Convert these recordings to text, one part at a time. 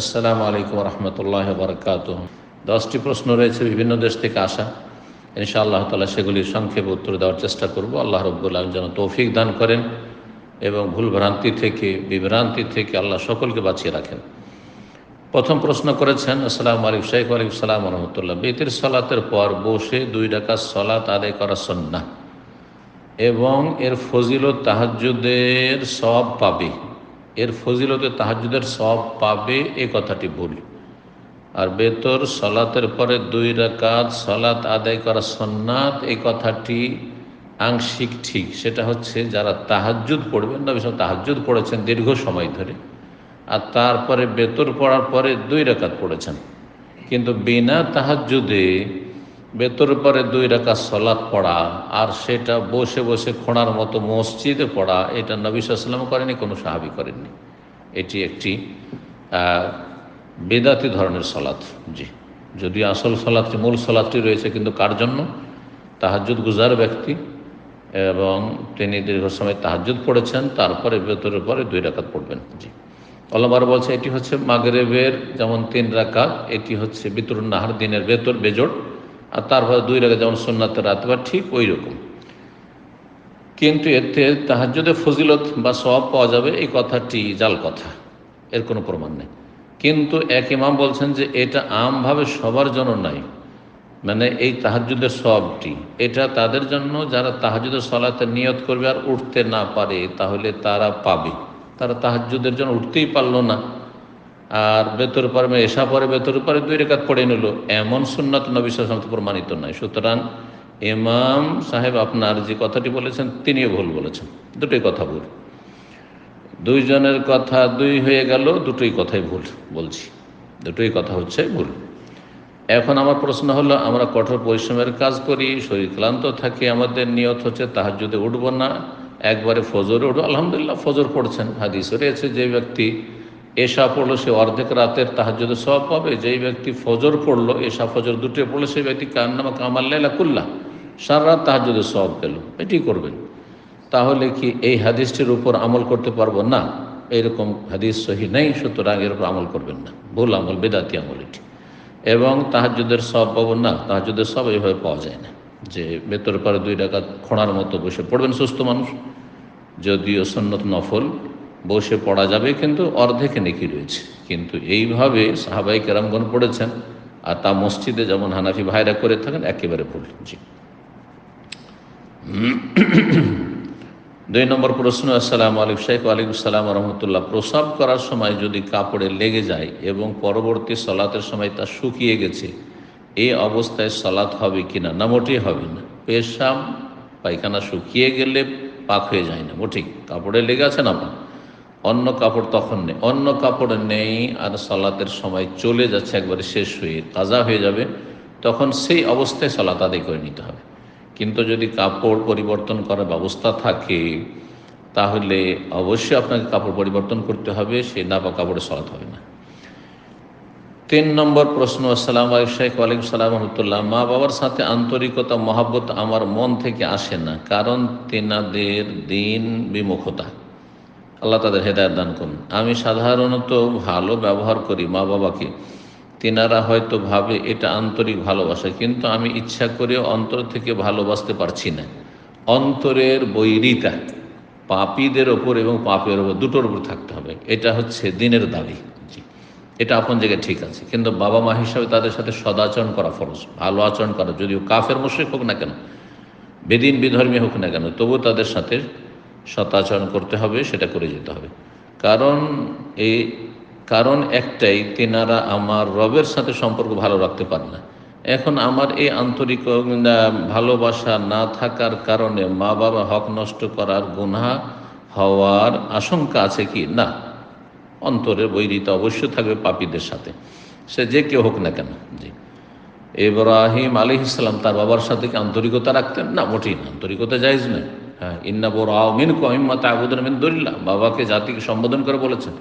আসসালামু আলাইকুম রহমতুল্লাহ বরকাত দশটি প্রশ্ন রয়েছে, বিভিন্ন দেশ থেকে আসা। ইনশা আল্লাহ তালা সেগুলির সংক্ষেপে উত্তর দেওয়ার চেষ্টা করব। আল্লাহ রব্বুল্লাহ যেন তৌফিক দান করেন এবং ভুল ভ্রান্তি থেকে, বিভ্রান্তি থেকে আল্লাহ সকলকে বাঁচিয়ে রাখেন। প্রথম প্রশ্ন করেছেন, আসসালামু আলাইকুম শেখ আলাইকুম সালাম রহমতুল্লাহ। বেতের সলাতের পর বসে দুই ডাকা সলাত আদায় করা সন্না এবং এর ফজিলত তাহাজুদের সব পাবে। এর ফজিলতে তাহাজুদের সব পাবে এ কথাটি ভুল আর বেতর সলাতের পরে দুই রাকাত সলাত আদায় করা সন্ন্যাত এই কথাটি আংশিক ঠিক। সেটা হচ্ছে যারা তাহাজুদ পড়বেন না সব তাহাজুদ পড়েছেন দীর্ঘ সময় ধরে। আর তারপরে বেতর পড়ার পরে দুই রাকাত পড়েছেন। কিন্তু বিনা তাহাজুদে বেতর পরে দুই রাখা সলাৎ পড়া, আর সেটা বসে বসে খোঁড়ার মতো মসজিদে পড়া, এটা নবী সাল্লাম করেনি কোনো সাহাবি করেননি। এটি একটি বেদাতি ধরনের সলাৎ, জি। যদি আসল সলাৎটি, মূল সলাৎটি রয়েছে, কিন্তু কার জন্য? তাহাজুদ গুজার ব্যক্তি, এবং তিনি দীর্ঘ সময় তাহাজুদ পড়েছেন, তারপরে বেতরের পরে দুই রাকাত পড়বেন, জি। অলমার বলছে, এটি হচ্ছে মাগরেবের যেমন তিন রাকাত এটি হচ্ছে বিতরুন নাহার দিনের বেতর বেজোড় আর তারপরে দুই রেখে যেমন সোননাথের রাত বা ঠিক ওই রকম কিন্তু এতে তাহাজুদে ফজিলত বা সব পাওয়া যাবে এই কথাটি জাল কথা, এর কোনো প্রমাণ নেই। কিন্তু এক ইমাম বলছেন যে এটা আমভাবে সবার জন্য নাই মানে এই তাহাজুদের সবটি এটা তাদের জন্য যারা তাহাজুদের সলাতে নিয়ত করবে আর উঠতে না পারে, তাহলে তারা পাবে। তারা তাহাজুদের জন্য উঠতেই পারল না। আর বেতর পরে এসা পরে বেতর পরে দুই রেখাত পড়ে নিল। এমন সুন্নত নবী প্রমাণিত নয় সুতরাং ইমাম সাহেব আপনার যে কথাটি বলেছেন, তিনিও ভুল বলেছেন। দুটোই কথা ভুল। দুইজনের কথা দুই হয়ে গেল, দুটোই কথাই ভুল বলছি। দুটোই কথা হচ্ছে ভুল। এখন আমার প্রশ্ন হলো, আমরা কঠোর পরিশ্রমের কাজ করি, শরীর ক্লান্ত থাকে, আমাদের নিয়ত হচ্ছে তাহার যদি উঠবো না, একবারে ফজরে উঠবো। আলহামদুলিল্লাহ, ফজর পড়ছেন। হাদিস রয়েছে যে ব্যক্তি এশা পড়ল, সে অর্ধেক রাতের তাহাজুদে সব পাবে। যেই ব্যক্তি ফজর পড়ল, এশা ফজর দুটো পড়ল, সেই ব্যক্তি কান্নামা কামাল্লা কুল্লা। সারা রাত তাহাজুদে সব পেল এটি করবেন। তাহলে কি এই হাদিসটির উপর আমল করতে পারব? না, এরকম হাদিস সহি নেই, সুতরাং এর উপর আমল করবেন না। ভুল আমল, বেদাতি আমল এটি। এবং তাহাজুদের সব পাবো? না তাহাজুদের সব এইভাবে পাওয়া যায় না। যে ভেতর পরে দুই টাকা খোঁড়ার মতো বসে পড়বেন সুস্থ মানুষ, যদিও সন্নত নফল। বসে পড়া যাবে কিন্তু অর্ধেকে নেকি রয়েছে। কিন্তু এইভাবে সাহাবাই কেরামগণ পড়েছেন আর তা মসজিদে যেমন হানাফি ভাইরা করে থাকেন, একেবারে ভুল। জি। দুই নম্বর প্রশ্ন, আসসালাম আলিক শেখ আলিক সালাম রহমতুল্লাহ। প্রসাব করার সময় যদি কাপড়ে লেগে যায় এবং পরবর্তী সলাতের সময় তা শুকিয়ে গেছে, এই অবস্থায় সলাৎ হবে কিনা না, মোটেই হবে না। পেশাব, পায়খানা শুকিয়ে গেলে পাক হয়ে যায় না, মোটেই। কাপড়ে লেগে আছে না পাক? অন্য কাপড় তখন নেই, অন্য কাপড় নেই আর সলাতের সময় চলে যাচ্ছে, একবারে শেষ হয়ে তাজা হয়ে যাবে, তখন সেই অবস্থায় সলাত আদায় করে নিতে হবে। কিন্তু যদি কাপড় পরিবর্তন করার ব্যবস্থা থাকে, তাহলে অবশ্যই আপনাকে কাপড় পরিবর্তন করতে হবে, সেই নাপা কাপড়ে সলাত হবে না। তিন নম্বর প্রশ্ন, আসসালাম শেখ ওয়ালাইকুম সালাম রহমতুল্লাহ। মা বাবার সাথে আন্তরিকতা, মহাব্বত আমার মন থেকে আসে না, কারণ তেনাদের দিন বিমুখতা। আল্লাহ তাদের হেদায়ত দান করুন। আমি সাধারণত ভালো ব্যবহার করি মা বাবাকে। তেনারা হয়তো ভাবে এটা আন্তরিক ভালোবাসা, কিন্তু আমি ইচ্ছা করেও অন্তর থেকে ভালোবাসতে পারছি না। অন্তরের বৈরিতা পাপীদের ওপর এবং পাপের ওপর, দুটোর উপর থাকতে হবে। এটা হচ্ছে দিনের দাবি। এটা আপন জায়গায় ঠিক আছে। কিন্তু বাবা মা হিসাবে তাদের সাথে সদাচরণ করা ফরজ, ভালো আচরণ করা। যদিও কাফের, মুশ্রিক হোক না কেন, বেদিন বিধর্মী হোক না কেন তবু তাদের সাথে সতাচরণ করতে হবে, সেটা করে যেতে হবে। কারণ এই, কারণ একটাই, তেনারা আমার রবের সাথে সম্পর্ক ভালো রাখতে পারে না। এখন আমার এই আন্তরিক ভালোবাসা না থাকার কারণে মা বাবা হক নষ্ট করার গুণা হওয়ার আশঙ্কা আছে কি? না। অন্তরের বৈরিতা অবশ্যই থাকবে পাপীদের সাথে। সে যে কেউ হোক না কেন, জি। ইব্রাহিম আলী ইসলাম তার বাবার সাথে কি আন্তরিকতা রাখতেন? না, মোটেই না। আন্তরিকতা যাইজ নয়। হ্যাঁ ইন্না বড় মিন কহিম্মত আবুদন মিন দরিল্লা বাবাকে জাতিকে সম্বোধন করে বলেছেন,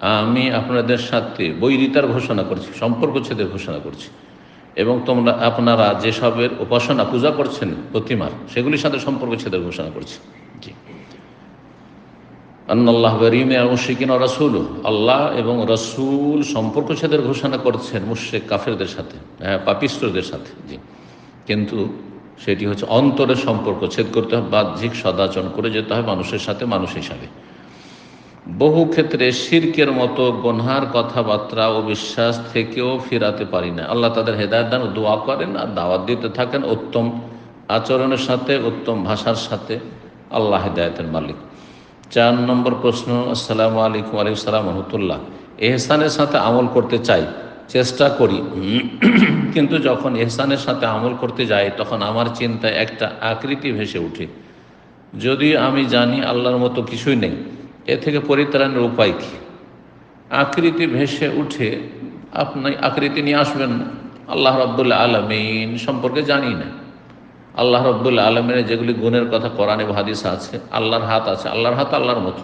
আমি আপনাদের সাথে বৈরিতার ঘোষণা করছি, সম্পর্ক ছেদের ঘোষণা করছি। এবং তোমরা, আপনারা যেসবের উপাসনা, পূজা করছেন প্রতিমার, সেগুলির সাথে সম্পর্ক ছেদের ঘোষণা করছি। জি। আন্নাল্লাহ বরিমে মুশিকিন রসুল আল্লাহ এবং রসুল সম্পর্ক ছেদের ঘোষণা করছেন মুশেক কাফেরদের সাথে হ্যাঁ পাপিষ্টদের সাথে, জি। কিন্তু সেটি হচ্ছে অন্তরের সম্পর্ক ছেদ করতে হবে, বাহ্যিক সদাচরণ করে যেতে হয় মানুষের সাথে মানুষ হিসাবে। বহু ক্ষেত্রে শিরকের মতো গনহার কথাবার্তা ও বিশ্বাস থেকেও ফিরাতে পারি না। আল্লাহ তাদের হেদায়ত দান দোয়া করেন আর দাওয়াত দিতে থাকেন উত্তম আচরণের সাথে, উত্তম ভাষার সাথে আল্লাহ হেদায়তের মালিক। চার নম্বর প্রশ্ন, আসসালামু আলাইকুম আলাইকুম সালাম, রহমতুল্লাহ। এহসানের সাথে আমল করতে চাই, চেষ্টা করি। কিন্তু যখন এহসানের সাথে আমল করতে যাই, তখন আমার চিন্তায় একটা আকৃতি ভেসে ওঠে। যদি আমি জানি আল্লাহর মতো কিছুই নেই, এ থেকে পরিত্রাণের উপায় কী? আকৃতি ভেসে উঠে, আপনি আকৃতি নিয়ে আসবেন না। আল্লাহ রব্দুল্লা আলমিন সম্পর্কে জানি না। আল্লাহ রব্দুল্লা আলমিনের যেগুলি গুণের কথা কোরআনে হাদিস আছে, আল্লাহর হাত আছে, আল্লাহর হাত আল্লাহর মতো।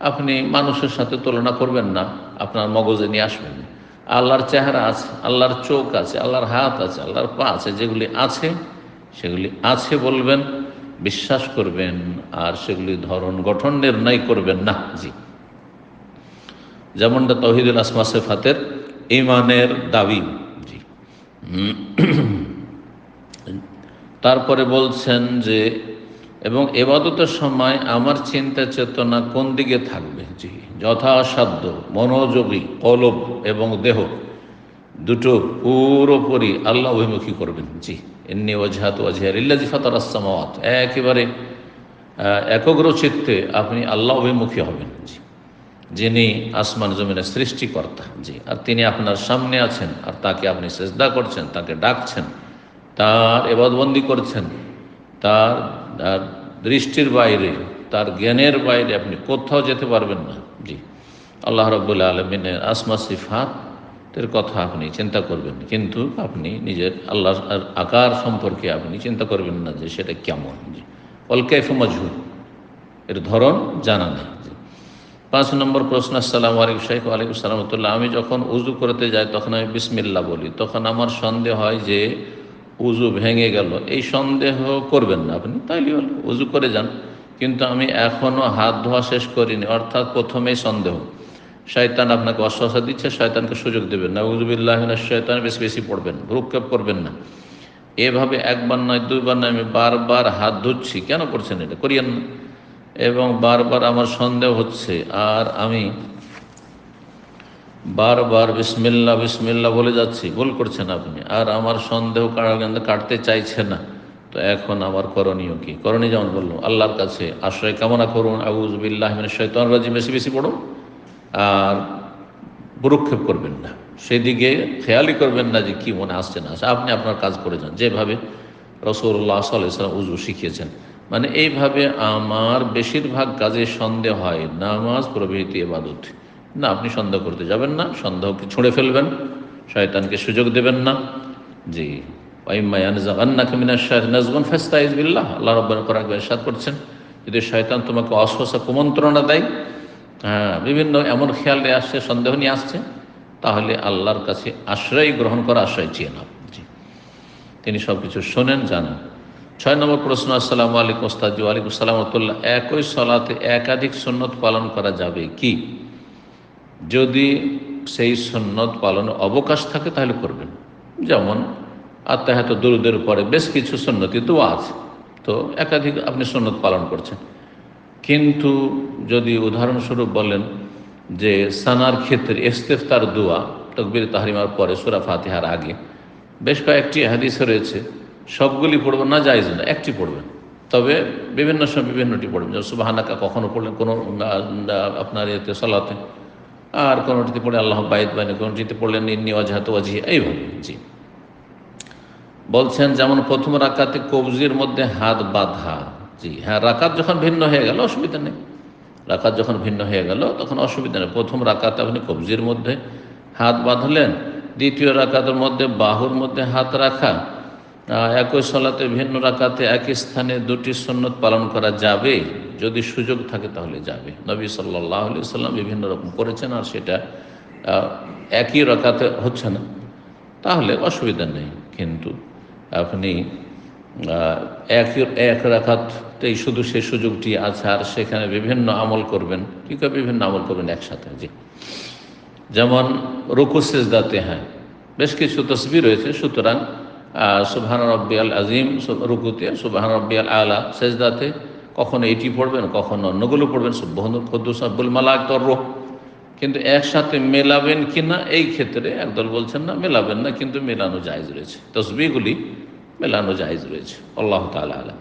আপনি মানুষের সাথে তুলনা করবেন না, আপনার মগজে নিয়ে আসবেন না। আল্লাহর চেহারা আছে, আল্লাহর চোখ আছে, আল্লাহর হাত আছে, আল্লাহর পা আছে, যেগুলি আছে, সেগুলি আছে বলবেন, বিশ্বাস করবেন, আর সেগুলি ধরন গঠন নির্ণয় করবেন। না, জি। যেমনটা তহিদুল আসমা সেফাতের ইমানের দাবি, জি। তারপরে বলছেন যে, এবং এবাদতের সময় আমার চিন্তা চেতনা কোন দিকে থাকবে? জি। যথাসাধ্য, মনোযোগী, কলব এবং দেহ, দুটো পুরোপুরি আল্লাহ অভিমুখী করবেন। জি এমনি ওঝাত ওঝিয়ার ইল্লাজি ফাতার আসামাওয়াত একেবারে একগ্র চিত্তে আপনি আল্লাহ অভিমুখী হবেন। জি, যিনি আসমান জমিনের সৃষ্টিকর্তা। জি, আর তিনি আপনার সামনে আছেন, আর তাকে আপনি চেষ্টা করছেন, তাকে ডাকছেন, তার এবাদবন্দি করছেন তার দৃষ্টির বাইরে তার জ্ঞানের বাইরে আপনি কোথাও যেতে পারবেন না। জি। আল্লাহ রব্বুল্লা আলমিনের আসমা সিফাতের কথা আপনি চিন্তা করবেন, কিন্তু আপনি নিজের আল্লাহর আকার সম্পর্কে আপনি চিন্তা করবেন না যে সেটা কেমন। জি। অলকাইফ মজহুর। এর ধরন জানা নেই। পাঁচ নম্বর প্রশ্ন, আসসালাম আলাইকুম শাইখ, আলাইকুম সালামতুল্লাহ আমি যখন উজু করতে যাই, তখন আমি বিসমিল্লা বলি। তখন আমার সন্দেহ হয় যে উজু ভেঙে গেল। এই সন্দেহ করবেন না আপনি, তাইলে উজু করে যান। কিন্তু আমি এখনও হাত ধোয়া শেষ করিনি, অর্থাৎ প্রথমেই সন্দেহ। শয়তান আপনাকে অশ্বাসা দিচ্ছে, শয়তানকে সুযোগ দেবেন না। উজুবিল্লাহ শয়তান, বেশি বেশি পড়বেন, ভ্রুক্ষেপ করবেন না। এভাবে একবার নয়, দুইবার নয়, আমি বারবার হাত ধুচ্ছি। কেন করছেন এটা? করিয়েন না। এবং বারবার আমার সন্দেহ হচ্ছে, আর আমি বারবার বিসমিল্লা বিসমিল্লা বলে যাচ্ছি। ভুল করছেন আপনি। আর আমার সন্দেহ কাটতে চাইছে না। তো এখন আমার করণীয় কি? করণীয় যেমন বলল, আল্লাহর কাছে আশ্রয় কামনা করুন আউজবিল্লাহ শৈতান রাজি বেশি বেশি পড়ুন, আর ভ্রুক্ষেপ করবেন না। সেদিকে খেয়ালই করবেন না যে কী মনে আসছে না আপনি আপনার কাজ করে যান। যেভাবে রসৌল্লাহ সাল্লাম উজু শিখিয়েছেন। মানে এইভাবে আমার বেশিরভাগ কাজে সন্দেহ হয়, নামাজ, প্রভৃতি এবাদত না, আপনি সন্দেহ করতে যাবেন না, সন্দেহকে ছুঁড়ে ফেলবেন, শয়তানকে সুযোগ দেবেন না। জি। বিল্লাহ। আল্লাহ রব্বান করার সাদ করছেন, যদি শয়তান তোমাকে অস্বসা কুমন্ত্রণা দেয় হ্যাঁ বিভিন্ন এমন খেয়াল নিয়ে আসছে, সন্দেহ নিয়ে আসছে, তাহলে আল্লাহর কাছে আশ্রয় গ্রহণ করা আশ্রয় চেয়ে নাও। তিনি সব কিছু শোনেন, জানেন। ছয় নম্বর প্রশ্ন, আসসালামু আলাইকুম ওস্তাদু আলাইকুম সালামতুল্লাহ একই সলাতে একাধিক সন্ন্যত পালন করা যাবে কি? যদি সেই সন্ন্যত পালনে অবকাশ থাকে, তাহলে করবেন। যেমন আত্মাহাত দরুদের পরে বেশ কিছু সন্ন্যতি দোয়া আছে। তো একাধিক আপনি সন্ন্যত পালন করছেন। কিন্তু যদি উদাহরণস্বরূপ বলেন যে সানার ক্ষেত্রে ইস্তেফতার দোয়া, তকবির তাহারিমার পরে সুরা ফাতিহার আগে, বেশ কয়েকটি হাদিসে রয়েছে। সবগুলি পড়বেন না যাইজ না, একটি পড়বেন। তবে বিভিন্ন সময় বিভিন্নটি পড়বেন। যেমন সুবাহানাকা, কখনো পড়লেন কোনো, আপনার এতে সলাতে। আর কোনোটিতে পড়ে আল্লাহ বাইদ বাইনে কোনোটিতে পড়লেন ইন্নি অজাহাত অজি এইভাবে, জি। বলছেন যেমন প্রথম রাকাতে কবজির মধ্যে হাত বাঁধা। জি হ্যাঁ রাকাত যখন ভিন্ন হয়ে গেল, অসুবিধা নেই। রাকাত যখন ভিন্ন হয়ে গেল, তখন অসুবিধা নেই। প্রথম রাকাতে আপনি কবজির মধ্যে হাত বাঁধলেন, দ্বিতীয় রাকাতের মধ্যে বাহুর মধ্যে হাত রাখা। একই সলাতে ভিন্ন রাকাতে একই স্থানে দুটি সন্ন্যত পালন করা যাবে। যদি সুযোগ থাকে তাহলে যাবে। নবী সাল্লাহ আলি সাল্লাম বিভিন্ন রকম করেছেন আর সেটা একই রাকাতে হচ্ছে না। তাহলে অসুবিধা নেই। কিন্তু আপনি এক এক রাখাত এই শুধু সেই সুযোগটি আছে আর সেখানে বিভিন্ন আমল করবেন। কী করে বিভিন্ন আমল করবেন একসাথে, জি। যেমন রুকু সেজদাতে হ্যাঁ বেশ কিছু তসবি রয়েছে, সুতরাং সুবহান রব্বি আল আজিম রুকুতে সুবহান রব্বি আল আলা সেজদাতে কখনো এটি পড়বেন, কখনো অন্যগুলো পড়বেন সুবহান খদ্দুস আব্বুল মালাক তর কিন্তু একসাথে মেলাবেন কি না এই ক্ষেত্রে একদল বলছেন, না, মেলাবেন না, কিন্তু মেলানো জায়জ রয়েছে। তসবিগুলি মেলানো জায়জ রয়েছে। আল্লাহ তালা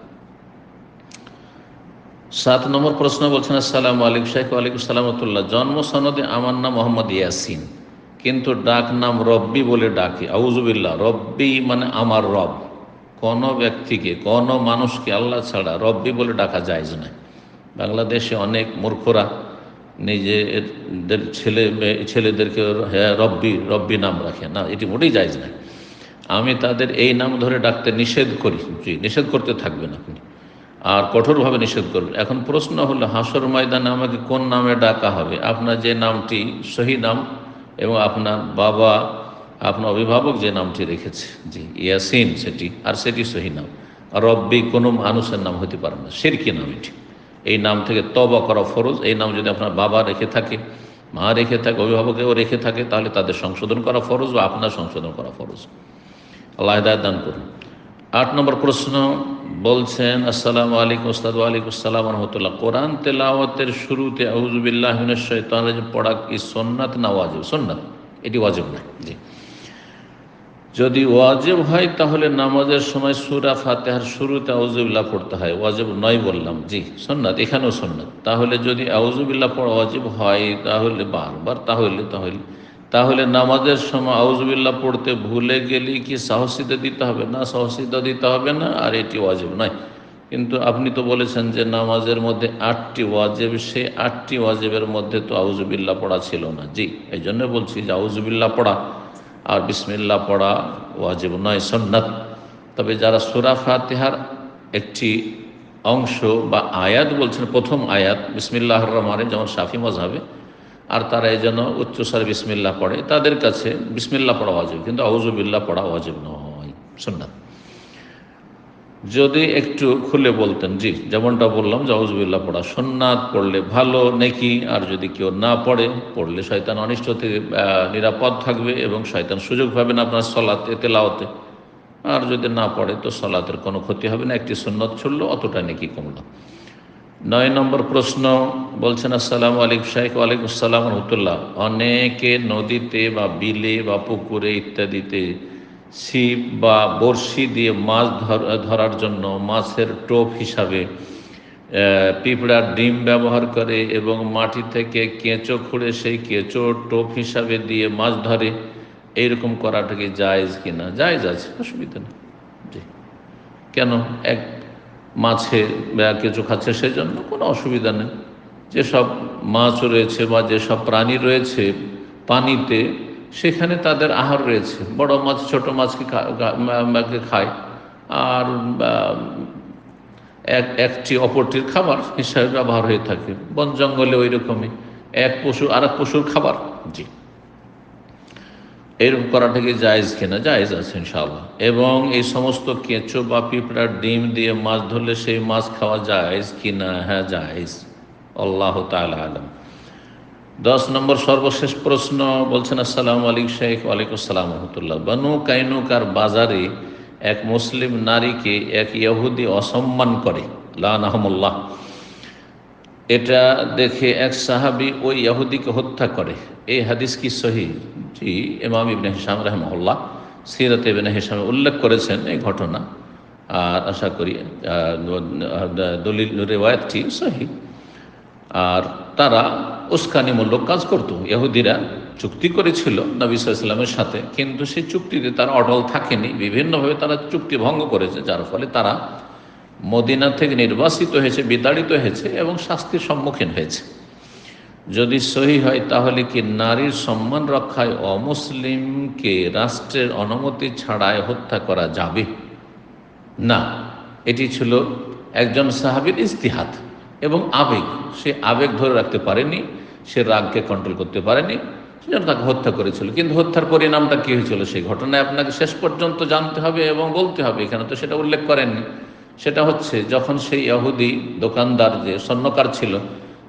সাত নম্বর প্রশ্ন বলছেন, আসসালাম আলিক শাহ আলিকুম সালামতুল্লাহ জন্ম সনদে আমার নাম মোহাম্মদ ইয়াসিন, কিন্তু ডাক নাম রব্বি বলে ডাকে। আউজুবিল্লাহ রব্বি মানে আমার রব। কোনো ব্যক্তিকে, কোনো মানুষকে আল্লাহ ছাড়া রব্বি বলে ডাকা যায় না বাংলাদেশে অনেক মূর্খরা নিজেদের ছেলে মেয়ে, ছেলেদেরকে হ্যাঁ রব্বি রব্বি নাম রাখে। না, এটি মোটেই যায় না আমি তাদের এই নাম ধরে ডাকতে নিষেধ করি। জি, নিষেধ করতে থাকবেন আপনি। আর কঠোরভাবে নিষেধ করবেন। এখন প্রশ্ন হলো, হাসর ময়দানে আমাকে কোন নামে ডাকা হবে? আপনার যে নামটি, সহি নাম, এবং আপনার বাবা, আপনার অভিভাবক যে নামটি রেখেছে। জি, ইয়াসিন সেটি, আর সেটি সহি নাম। রব্বি কোনো মানুষের নাম হতে পারে না। সেরকি নাম এটি। এই নাম থেকে তবা করা ফরজ। এই নাম যদি আপনার বাবা রেখে থাকে, মা রেখে থাকে, অভিভাবকেও রেখে থাকে, তাহলে তাদের সংশোধন করা ফরজ বা আপনার সংশোধন করা ফরজ। আল্লাহ হিদায়ত দান করুন। আট নম্বর প্রশ্ন বলছেন, আসসালামু আলাইকুম ওস্তাদ আলাইকুম আসসালাম রহমতুল্লাহ। কোরআন তেলাওয়াতের শুরুতে আউজুবিল্লাহ পড়া কি সন্ন্যাত না ওয়াজিব? সন্ন্যাত এটি ওয়াজিব না। জি। যদি ওয়াজেব হয়, তাহলে নামাজের সময় সুরা ফাতেহার শুরুতে আউজুবিল্লাহ পড়তে হয়। ওয়াজেব নয় বললাম। জি সন্ন্যাত এখানেও সন্ন্যাত তাহলে যদি আউজুবিল্লাহ পড়া ওয়াজেব হয়, তাহলে বারবার তাহলে তাহলে। তাহলে নামাজের সময় আউজবিল্লা পড়তে ভুলে গেলে কি সাহসিতা দিতে হবে? না, সাহসিতা দিতে হবে না, আর এটি ওয়াজিব নয়। কিন্তু আপনি তো বলেছেন যে নামাজের মধ্যে আটটি ওয়াজেব সে আটটি ওয়াজেবের মধ্যে তো আউজুবিল্লা পড়া ছিল না। জি এই জন্য বলছি যে আউজুবিল্লা পড়া আর বিসমিল্লা পড়া ওয়াজিব নয় সন্ন্যাত তবে যারা সুরা ফাতেহার একটি অংশ বা আয়াত বলছেন, প্রথম আয়াত, বিসমিল্লাহ রহমানের, যেমন শাফি মজাবে আর তারা এই যেন উচ্চস্বরে বিসমিল্লা পড়ে, তাদের কাছে বিসমিল্লা পড়া ওয়াজিব, কিন্তু আউজুবিল্লা পড়া ওয়াজিব নয়, সুন্নাত। যদি একটু খুলে বলতেন, জি, যেমনটা বললাম যে আউজুবিল্লা পড়া সোননাথ পড়লে ভালো, নেকি, আর যদি কেউ না পড়ে, পড়লে শয়তান অনিষ্ট থেকে নিরাপদ থাকবে এবং শয়তান সুযোগ পাবে না আপনার সলাতে তেলাওতে আর যদি না পড়ে, তো সলাতের কোনো ক্ষতি হবে না, একটি সুন্নত ছুড়লো, অতটা নেকি কমলো নয় নম্বর প্রশ্ন, বলছেন, আসসালাম আলিক শাহেখ ওয়ালাইকুম আসসালাম রহমতুল্লাহ। অনেকে নদীতে বা বিলে বা পুকুরে ইত্যাদিতে ছিপ বা বড়শি দিয়ে মাছ ধরার জন্য মাছের টোপ হিসাবে পিঁপড়ার ডিম ব্যবহার করে এবং মাটি থেকে কেঁচো খুঁড়ে সেই কেঁচো টোপ হিসাবে দিয়ে মাছ ধরে, এইরকম করাটা করাটাকে জায়েজ কিনা জায়েজ আছে, অসুবিধা নেই। জি। কেন? এক মাছে কিছু খাচ্ছে সেজন্য কোনো অসুবিধা নেই। যেসব মাছ রয়েছে বা যেসব প্রাণী রয়েছে, পানিতে সেখানে তাদের আহার রয়েছে। বড় মাছ, ছোট মাছকে খায়। আর এক, একটি অপরটির খাবার হিসাবে ব্যবহার হয়ে থাকে। বন জঙ্গলে ওই রকমই এক পশু আর এক পশুর খাবার। জি। এরকম করাটা করাটাকে জায়েজ কিনা? জায়েজ আছে, ইনশাআল্লাহ। এবং এই সমস্ত কেঁচো বা পিঁপড়ার ডিম দিয়ে মাছ ধরলে সেই মাছ খাওয়া জায়েজ কিনা? হ্যাঁ জায়েজ। আল্লাহ তালা আলম। দশ নম্বর সর্বশেষ প্রশ্ন বলছেন, আসসালাম আলিক শেখ ওয়ালাইকুম আসসালাম রহমতুল্লাহ। বানু কাইনুকার বাজারে এক মুসলিম নারীকে এক ইহুদি অসম্মান করে। লাহমুল্লাহ এটা দেখে এক সাহাবি ওই ইহুদিকে হত্যা করে। এই হাদিস কি সহি? জি, ইমাম ইবনে হিসাম রহমল্লাহ সিরত ইবনে হিসামে উল্লেখ করেছেন এই ঘটনা। আর আশা করি দলিল, রেওয়ায়তটি সহি। আর তারা উস্কানিমূলক কাজ করতো। ইহুদিরা চুক্তি করেছিল নবী সাল্লামের সাথে, কিন্তু সেই চুক্তিতে তারা অটল থাকেনি। বিভিন্নভাবে তারা চুক্তি ভঙ্গ করেছে, যার ফলে তারা মদিনা থেকে নির্বাসিত হয়েছে, বিতাড়িত হয়েছে এবং শাস্তির সম্মুখীন হয়েছে। যদি সহি হয় তাহলে কি নারীর সম্মান রক্ষায় অমুসলিমকে রাষ্ট্রের অনুমতি ছাড়াই হত্যা করা যাবে? না। এটি ছিল একজন সাহাবির ইস্তিহাত এবং আবেগ। সে আবেগ ধরে রাখতে পারেনি, সে রাগকে কন্ট্রোল করতে পারেনি, সেজন্য তাকে হত্যা করেছিল। কিন্তু হত্যার পরিণামটা কী হয়েছিল সেই ঘটনায় আপনাকে শেষ পর্যন্ত জানতে হবে এবং বলতে হবে, এখানে তো সেটা উল্লেখ করেননি। সেটা হচ্ছে, যখন সেই ইহুদি দোকানদার যে স্বর্ণকার ছিল,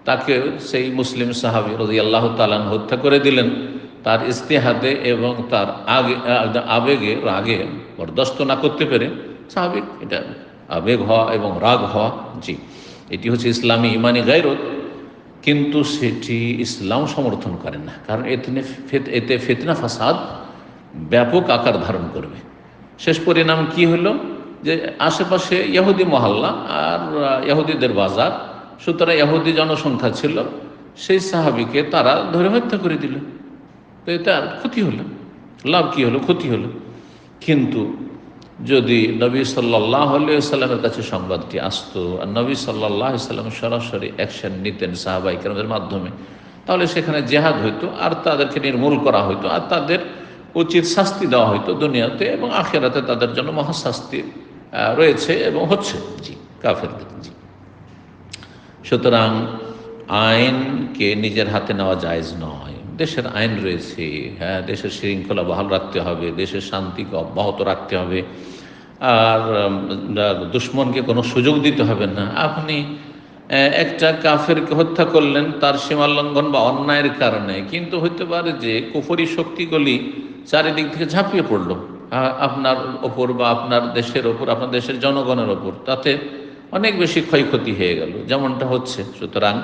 তাকে সেই মুসলিম সাহাবি রদি আল্লাহ তালান হত্যা করে দিলেন। তার ইস্তেহাদে এবং তার আগে, আবেগে, রাগে বরদস্ত না করতে পেরে স্বাভাবিক এটা আবেগ হওয়া এবং রাগ হওয়া, জি। এটি হচ্ছে ইসলামী ইমানি গাইরত কিন্তু সেটি ইসলাম সমর্থন করে না, কারণ এতে ফেতনা, ফাসাদ ব্যাপক আকার ধারণ করবে। শেষ পরিণাম কি হলো? যে আশেপাশে ইহুদি মহল্লা আর ইহুদিদের বাজার, সুতরাং ইহুদি জনসংখ্যা ছিল, সেই সাহাবিকে তারা ধরে হত্যা করে দিল। তো এটা ক্ষতি হলো। লাভ কি হলো? ক্ষতি হলো। কিন্তু যদি নবী সাল্লাহ সাল্লামের কাছে সংবাদটি আসতো আর নবী সাল্লাহ সাল্লাম সরাসরি অ্যাকশন নিতেন সাহাবাইকের মাধ্যমে, তাহলে সেখানে জেহাদ হইতো আর তাদেরকে নির্মূল করা হইতো আর তাদের উচিত শাস্তি দেওয়া হইতো দুনিয়াতে এবং আখেরাতে তাদের জন্য মহাশাস্তি রয়েছে এবং হচ্ছে। জি, কাফেরদের, জি। সুতরাং আইনকে নিজের হাতে নেওয়া জায়জ নয়। দেশের আইন রয়েছে হ্যাঁ দেশের শৃঙ্খলা বহাল রাখতে হবে, দেশের শান্তিকে অব্যাহত রাখতে হবে। আর দুশ্মনকে কোনো সুযোগ দিতে হবে না। আপনি একটা কাফেরকে হত্যা করলেন, তার সীমালঙ্ঘন বা অন্যায়ের কারণে, কিন্তু হইতে পারে যে কুফরি শক্তিগুলি চারিদিক থেকে ঝাঁপিয়ে পড়ল। আপনার ওপর বা আপনার দেশের ওপর, আপনার দেশের জনগণের ওপর, তাতে অনেক বেশি ক্ষয়ক্ষতি হয়ে গেল। যেমনটা হচ্ছে, সুতরাং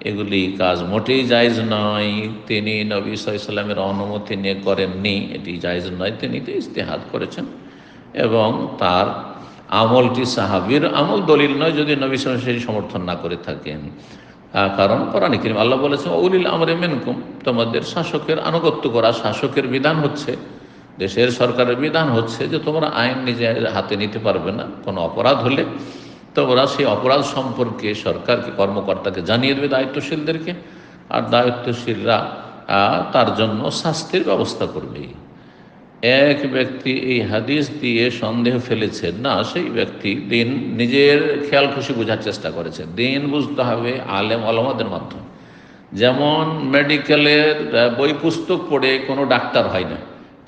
এগুলি কাজ মোটেই জায়জ নয়। তিনি নবী সাল্লামের অনুমতি নিয়ে করেননি। এটি জায়জ নয়। তিনি তো ইস্তেহাদ করেছেন এবং তার আমলটি সাহাবির আমল দলিল নয় যদি নবী সাল সেই সমর্থন না করে থাকেন। কারণ কোরআন করিম আল্লাহ বলেছেন উলিল আমরে মেনকুম তোমাদের শাসকের আনুগত্য করা শাসকের বিধান হচ্ছে, দেশের সরকারের বিধান হচ্ছে যে তোমরা আইন নিজের হাতে নিতে পারবে না। কোনো অপরাধ হলে তোমরা সেই অপরাধ সম্পর্কে সরকারকে, কর্মকর্তাকে জানিয়ে দেবে দায়িত্বশীলদেরকে। আর দায়িত্বশীলরা তার জন্য শাস্তির ব্যবস্থা করবে। এক ব্যক্তি এই হাদিস দিয়ে সন্দেহ ফেলেছে, না, সেই ব্যক্তি দিন নিজের খেয়াল খুশি বোঝার চেষ্টা করেছে। দিন বুঝতে হবে আলেম আলমাদের মাধ্যমে। যেমন মেডিকেলের বই পুস্তক পড়ে কোনো ডাক্তার হয় না।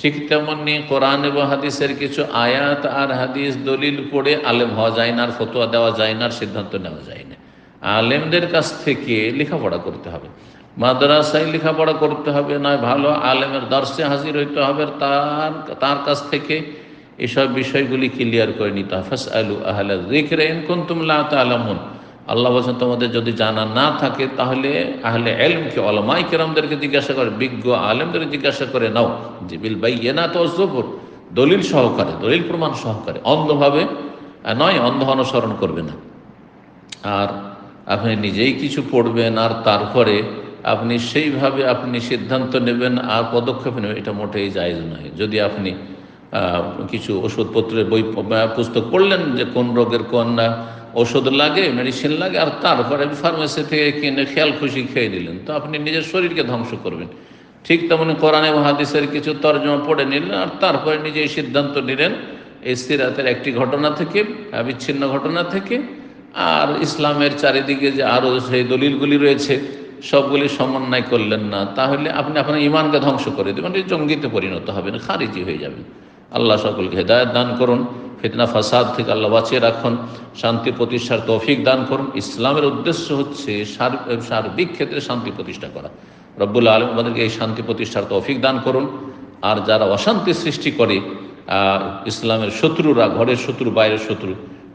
ঠিক তেমনি কোরআন এবং হাদিসের কিছু আয়াত আর হাদিস দলিল পড়ে আলেম হওয়া যায় না, আর ফতোয়া দেওয়া যায় না, আর সিদ্ধান্ত নেওয়া যায় না। আলেমদের কাছ থেকে লেখাপড়া করতে হবে। মাদ্রাসায় লেখাপড়া করতে হবে, নয় ভালো আলেমের দর্শে হাজির হইতে হবে তার তার কাছ থেকে এসব বিষয়গুলি ক্লিয়ার করে নিতে হবে। ফাস আলু আহলা জিক্রে কুন্তুমলা আলামুন আল্লাহ বলছেন, তোমাদের যদি জানা না থাকে, তাহলে আহলে এলমকে অলমাই কেরামদেরকে জিজ্ঞাসা করে, বিজ্ঞ আলেমদের জিজ্ঞাসা করে নাও। যে বিল বাই না তো দলিল সহকারে, দলিল প্রমাণ সহকারে, অন্ধভাবে নয়, অন্ধ অনুসরণ করবে না। আর আপনি নিজেই কিছু পড়বেন, আর তারপরে আপনি সেইভাবে আপনি সিদ্ধান্ত নেবেন, আর পদক্ষেপ নেবেন, এটা মোটেই জায়জ নয়। যদি আপনি কিছু ওষুধপত্রের বই পুস্তক পড়লেন যে কোন রোগের কোন ওষুধ লাগে মেডিসিন লাগে, আর তারপরে ফার্মেসি থেকে কিনে খেয়াল খুশি খেয়ে দিলেন তো আপনি নিজের শরীরকে ধ্বংস করবেন। ঠিক তেমনি কোরআন এবং হাদিসের কিছু তর্জমা পড়ে নিলেন, আর তারপরে নিজেই সিদ্ধান্ত নিলেন, এই সিরাতের একটি ঘটনা থেকে, বিচ্ছিন্ন ঘটনা থেকে, আর ইসলামের চারিদিকে যে আরও সেই দলিলগুলি রয়েছে, সবগুলি সমন্বয় করলেন না। তাহলে আপনি আপনার ইমানকে ধ্বংস করে দেবেন জঙ্গিতে পরিণত হবেন, খারিজি হয়ে যাবেন। আল্লাহ সকলকে হেদায়ত দান করুন, ফিতনা, ফাসাদ থেকে আল্লাহ বাঁচিয়ে রাখুন, শান্তি প্রতিষ্ঠার তৌফিক দান করুন। ইসলামের উদ্দেশ্য হচ্ছে সার্বিক ক্ষেত্রে শান্তি প্রতিষ্ঠা করা। রব্বুল আলম আমাদেরকে এই শান্তি প্রতিষ্ঠার তৌফিক দান করুন। আর যারা অশান্তি সৃষ্টি করে ইসলামের শত্রুরা, ঘরের শত্রু, বাইরের শত্রু,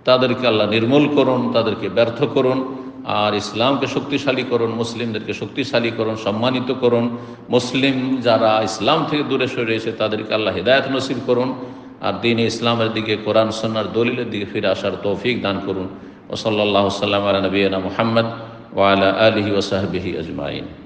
তাদেরকে আল্লাহ নির্মূল করুন, তাদেরকে ব্যর্থ করুন। আর ইসলামকে শক্তিশালী করুন, মুসলিমদেরকে শক্তিশালী করুন, সম্মানিত করুন। মুসলিম যারা ইসলাম থেকে দূরে সরে এসে তাদেরকে আল্লাহ হৃদায়ত নসিব করুন। আর দিন ইসলামের দিকে, কোরআন সন্ন্যার দলিলের দিকে ফিরে আসার তৌফিক দান করুন। ও সাল্লাহ সাল্লাম আলা নবীনা মোহাম্মদ ওয়ালা আলহি ওসাহবিহি আজমাইন।